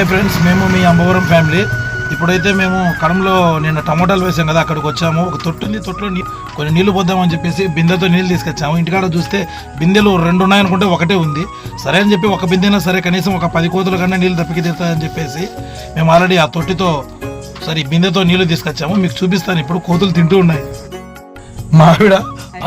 Hi friends మేము మీ Ambavaram family. ఇప్పుడైతే మేము కడంలో నిన్న టమోటాలు వేసాం కదా అక్కడికి వచ్చాము. ఒక తొట్టు ఉంది తొట్టులో కొన్ని నీళ్ళు పోద్దామని చెప్పేసి బిందెతో నీళ్ళు తీసుకొచ్చాము. ఇంటికాడ చూస్తే బిందెలు రెండు ఉన్నాయనుకుంటే ఒకటే ఉంది. సరే అని చెప్పి ఒక బిందెనా సరే కనీసం ఒక పది కోతుల కన్నా నీళ్ళు తప్పికి తీస్తాయని చెప్పేసి మేము ఆల్రెడీ ఆ తొట్టితో సరే బిందెతో నీళ్ళు తీసుకొచ్చాము. మీకు చూపిస్తాను ఇప్పుడు కోతులు తింటూ ఉన్నాయి. మా ఆవిడ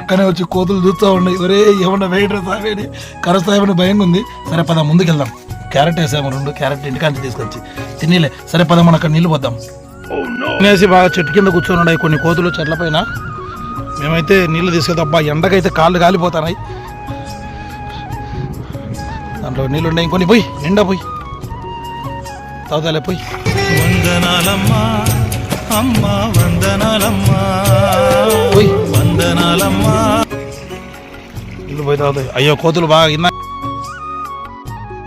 అక్కనే వచ్చి కోతులు చూస్తూ ఉన్నాయి ఒరే ఏమన్నా వేయడం సాగేది కరస్తాయమని భయంగా ఉంది. సరే పద ముందుకెళ్దాం. క్యారెట్ వేసాము రెండు క్యారెట్ ఇంటికాంచి తీసుకొచ్చి. తినేలే. సరే పద మనం అక్కడ నీళ్ళు పోద్దాం. తినేసి బాగా చెట్టు కింద కూర్చొని ఉన్నాయి కొన్ని కోతులు చెట్ల పైన. మేమైతే నీళ్ళు తీసుకెళ్తాం అబ్బా ఎండకైతే కాళ్ళు కాలిపోతున్నాయి. దాంట్లో నీళ్ళు ఉన్నాయి ఇంకొని పోయి నిండా పోయి. తాగుతాలే పోయి. వందనాలమ్మా అమ్మా వందనాలమ్మా. పోయి. వందనాలమ్మా. నీళ్ళు పోయి తాగుతాయి. అయ్యో కోతులు బాగా ఇన్నా